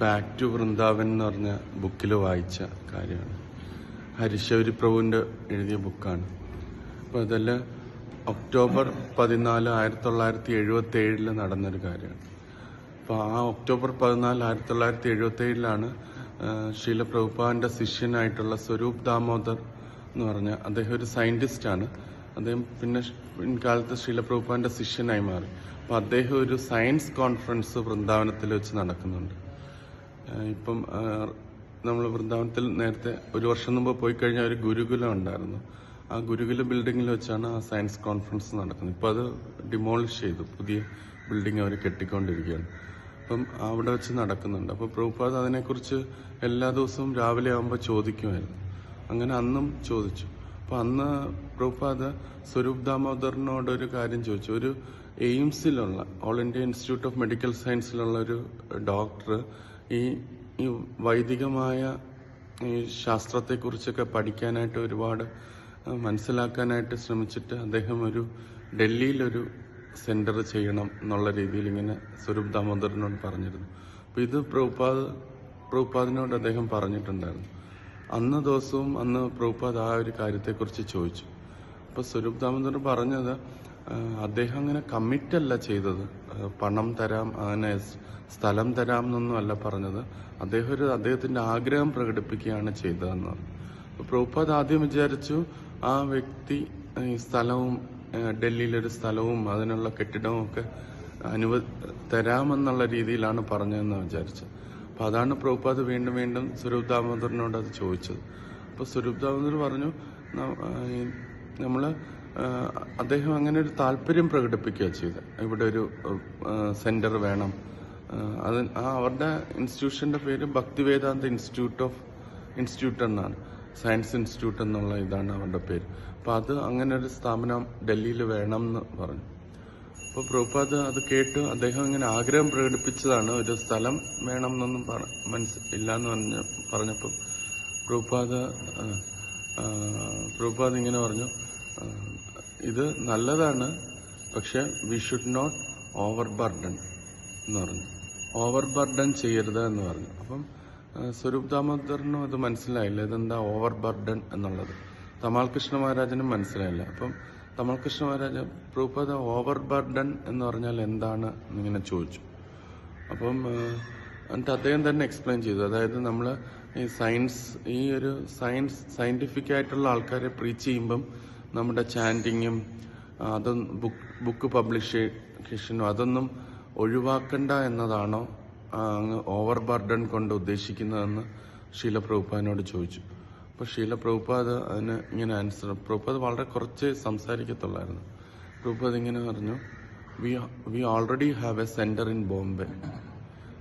Back to Vrindavan എന്ന് പറഞ്ഞ ബുക്കിൽ വായിച്ച കാര്യമാണ്. ഹരിശൗരി പ്രഭുവിന്റെ എഴുതിയ ബുക്കാണ് അപ്പം അതിൽ ഒക്ടോബർ പതിനാല് ആയിരത്തി തൊള്ളായിരത്തി എഴുപത്തി ഏഴിൽ നടന്നൊരു കാര്യമാണ്. അപ്പോൾ ആ ഒക്ടോബർ പതിനാല് ആയിരത്തി തൊള്ളായിരത്തി എഴുപത്തി ഏഴിലാണ് ശീല പ്രഭുപാദിന്റെ ശിഷ്യനായിട്ടുള്ള സ്വരൂപ് ദാമോദർ എന്ന് പറഞ്ഞ അദ്ദേഹം ഒരു സയന്റിസ്റ്റാണ് അദ്ദേഹം പിന്നെ പിൻകാലത്ത് ശീലപ്രഭുപാന്റെ ശിഷ്യനായി മാറി. അപ്പോൾ അദ്ദേഹം ഒരു സയൻസ് കോൺഫറൻസ് വൃന്ദാവനത്തിൽ വെച്ച് നടക്കുന്നുണ്ട്. ഇപ്പം നമ്മൾ വൃന്ദാവനത്തിൽ നേരത്തെ ഒരു വർഷം മുമ്പ് പോയി കഴിഞ്ഞാൽ ഒരു ഗുരുകുലം ഉണ്ടായിരുന്നു. ആ ഗുരുകുല ബിൽഡിങ്ങിൽ വെച്ചാണ് ആ സയൻസ് കോൺഫറൻസ് നടക്കുന്നത്. ഇപ്പോൾ അത് ഡിമോളിഷ് ചെയ്തു. പുതിയ ബിൽഡിംഗ് അവർ കെട്ടിക്കൊണ്ടിരിക്കുകയാണ്. അപ്പം അവിടെ വെച്ച് നടക്കുന്നുണ്ട്. അപ്പോൾ പ്രഭുപാദ് അതിനെക്കുറിച്ച് എല്ലാ ദിവസവും രാവിലെ ആകുമ്പോൾ ചോദിക്കുമായിരുന്നു. അങ്ങനെ അന്നും ചോദിച്ചു. അപ്പോൾ അന്ന് പ്രഭുപാദ് സ്വരൂപ് ദാമോദറിനോട് ഒരു കാര്യം ചോദിച്ചു. ഒരു എയിംസിലുള്ള all India institute of medical സയൻസിലുള്ള ഒരു ഡോക്ടർ ഈ ഈ വൈദികമായ ഈ ശാസ്ത്രത്തെക്കുറിച്ചൊക്കെ പഠിക്കാനായിട്ട് ഒരുപാട് മനസ്സിലാക്കാനായിട്ട് ശ്രമിച്ചിട്ട് അദ്ദേഹം ഒരു ഡൽഹിയിലൊരു സെന്റർ ചെയ്യണം എന്നുള്ള രീതിയിൽ ഇങ്ങനെ സ്വരൂപ് ദാമോദരനോട് പറഞ്ഞിരുന്നു. അപ്പോൾ ഇത് പ്രഭുപാദ് പ്രഭുപാദിനോട് അദ്ദേഹം പറഞ്ഞിട്ടുണ്ടായിരുന്നു. അന്ന് ദിവസവും അന്ന് പ്രഭുപാദ് ആ ഒരു കാര്യത്തെക്കുറിച്ച് ചോദിച്ചു. അപ്പോൾ സ്വരൂപ് ദാമോദർ പറഞ്ഞത് അദ്ദേഹം അങ്ങനെ കമ്മിറ്റ് അല്ല ചെയ്തത്. പണം തരാം അങ്ങനെ സ്ഥലം തരാം എന്നൊന്നും അല്ല പറഞ്ഞത്. അദ്ദേഹം ഒരു അദ്ദേഹത്തിന്റെ ആഗ്രഹം പ്രകടിപ്പിക്കുകയാണ് ചെയ്തതെന്ന് പറഞ്ഞു. പ്രഭുപാദ് ആദ്യം വിചാരിച്ചു ആ വ്യക്തി ഈ സ്ഥലവും ഡൽഹിയിലൊരു സ്ഥലവും അതിനുള്ള കെട്ടിടവും ഒക്കെ അനുവ തരാമെന്നുള്ള രീതിയിലാണ് പറഞ്ഞതെന്ന് വിചാരിച്ചത്. അപ്പൊ അതാണ് പ്രഭുപാദ് വീണ്ടും വീണ്ടും സ്വരൂപ് ദാമോദറിനോട് അത് ചോദിച്ചത്. അപ്പോൾ സ്വരൂപ് ദാമോദർ പറഞ്ഞു നമ്മൾ അദ്ദേഹം അങ്ങനെ ഒരു താല്പര്യം പ്രകടിപ്പിക്കുക ചെയ്തത്. ഇവിടെ ഒരു സെന്റർ വേണം. അത് ആ അവരുടെ ഇൻസ്റ്റിറ്റ്യൂഷന്റെ പേര് ഭക്തിവേദാന്ത ഇൻസ്റ്റിറ്റ്യൂട്ട് ഓഫ് ഇൻസ്റ്റിറ്റ്യൂട്ട് എന്നാണ്. സയൻസ് ഇൻസ്റ്റിറ്റ്യൂട്ട് എന്നുള്ള ഇതാണ് അവരുടെ പേര്. അപ്പോൾ അത് അങ്ങനെ ഒരു സ്ഥാപനം ഡൽഹിയിൽ വേണം എന്ന് പറഞ്ഞു. അപ്പോൾ പ്രഭുപാദ് അത് കേട്ട് അദ്ദേഹം ഇങ്ങനെ ആഗ്രഹം പ്രകടിപ്പിച്ചതാണ് ഒരു സ്ഥലം വേണം എന്നൊന്നും പറ മനസ്സ് ഇല്ലാന്ന് പറഞ്ഞ പറഞ്ഞപ്പം പ്രഭുപാദ് പ്രഭുപാദ് ഇങ്ങനെ പറഞ്ഞു ഇത് നല്ലതാണ് പക്ഷെ we should not over burden എന്ന് പറഞ്ഞു. ഓവർ ബർഡൻ ചെയ്യരുത് എന്ന് പറഞ്ഞു. അപ്പം സ്വരൂപ് ദാമോദറിനും അത് മനസ്സിലായില്ല. ഇതെന്താ ഓവർ ബർഡൻ എന്നുള്ളത്. തമാൽ കൃഷ്ണ മഹാരാജനും മനസ്സിലായില്ല. അപ്പം തമാൽ കൃഷ്ണ മഹാരാജ പ്രൂപ്പത് ഓവർ ബർഡൻ എന്ന് പറഞ്ഞാൽ എന്താണ് എന്നിങ്ങനെ ചോദിച്ചു. അപ്പം എന്നിട്ട് അദ്ദേഹം തന്നെ എക്സ്പ്ലെയിൻ ചെയ്തു. അതായത് നമ്മൾ ഈ സയൻസ് ഈ ഒരു സയൻസ് സയന്റിഫിക് ആയിട്ടുള്ള ആൾക്കാരെ പ്രീച്ച് ചെയ്യുമ്പം നമ്മുടെ ചാന്റിങ്ങും അതൊന്നും ബുക്ക് ബുക്ക് പബ്ലിഷേഷനും അതൊന്നും ഒഴിവാക്കണ്ട എന്നതാണോ അങ്ങ് ഓവർ ബർഡൻ കൊണ്ട് ഉദ്ദേശിക്കുന്നതെന്ന് ഷീല പ്രഭുപാദിനോട് ചോദിച്ചു. അപ്പോൾ ഷീല പ്രഭുപാദ് അതിന് ഇങ്ങനെ ആൻസർ പ്രഭുപാദ് വളരെ കുറച്ച് സംസാരിക്കത്തുള്ളായിരുന്നു. പ്രഭുപാദ് ഇങ്ങനെ പറഞ്ഞു we we already have a center in Bombay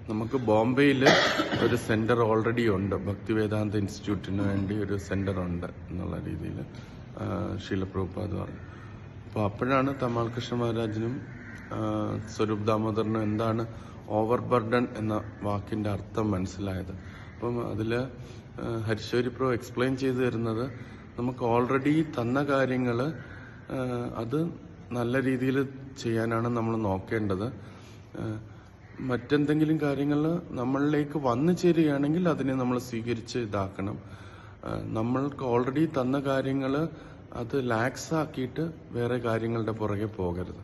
നമുക്ക് ബോംബെയിൽ ഒരു സെന്റർ ഓൾറെഡി ഉണ്ട്. ഭക്തി വേദാന്ത ഇൻസ്റ്റിറ്റ്യൂട്ടിന് വേണ്ടി ഒരു സെന്റർ ഉണ്ട് എന്നുള്ള രീതിയിൽ ഷീല പ്രഭുപാദ് പറഞ്ഞു. അപ്പോൾ അപ്പോഴാണ് തമാൽ കൃഷ്ണ മഹാരാജനും സ്വരൂപ് ദാമോദറിനും എന്താണ് ഓവർ ബർഡൻ എന്ന വാക്കിന്റെ അർത്ഥം മനസ്സിലായത്. അപ്പം അതിൽ ഹരിശ്വരി പ്രോ എക്സ്പ്ലെയിൻ ചെയ്തു തരുന്നത് നമുക്ക് ഓൾറെഡി തന്ന കാര്യങ്ങൾ അത് നല്ല രീതിയിൽ ചെയ്യാനാണ് നമ്മൾ നോക്കേണ്ടത്. മറ്റെന്തെങ്കിലും കാര്യങ്ങൾ നമ്മളിലേക്ക് വന്നു ചേരുകയാണെങ്കിൽ അതിനെ നമ്മൾ സ്വീകരിച്ച് ഇതാക്കണം. നമ്മൾക്ക് ഓൾറെഡി തന്ന കാര്യങ്ങൾ അത് ലാക്സ് ആക്കിയിട്ട് വേറെ കാര്യങ്ങളുടെ പുറകെ പോകരുത്.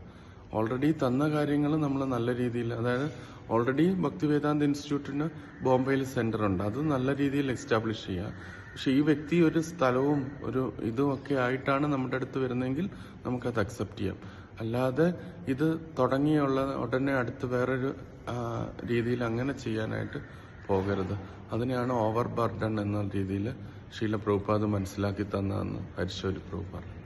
ഓൾറെഡി തന്ന കാര്യങ്ങൾ നമ്മൾ നല്ല രീതിയിൽ അതായത് ഓൾറെഡി ഭക്തിവേദാന്ത ഇൻസ്റ്റിറ്റ്യൂട്ടിന് ബോംബെയിൽ സെന്റർ ഉണ്ട്. അത് നല്ല രീതിയിൽ എസ്റ്റാബ്ലിഷ് ചെയ്യുക പക്ഷെ ഈ വ്യക്തി ഒരു സ്ഥലവും ഒരു ഇതും ഒക്കെ ആയിട്ടാണ് നമ്മുടെ അടുത്ത് വരുന്നതെങ്കിൽ നമുക്കത് അക്സെപ്റ്റ് ചെയ്യാം. അല്ലാതെ ഇത് തുടങ്ങിയുള്ള ഉടനെ അടുത്ത് വേറൊരു രീതിയിൽ അങ്ങനെ ചെയ്യാനായിട്ട് പോകരുത്. അതിനെയാണ് ഓവർ ബർഡൺ എന്ന രീതിയിൽ ശീല പ്രഭുപാദ് മനസ്സിലാക്കി തന്നതെന്ന് പ്രഭു പറഞ്ഞു.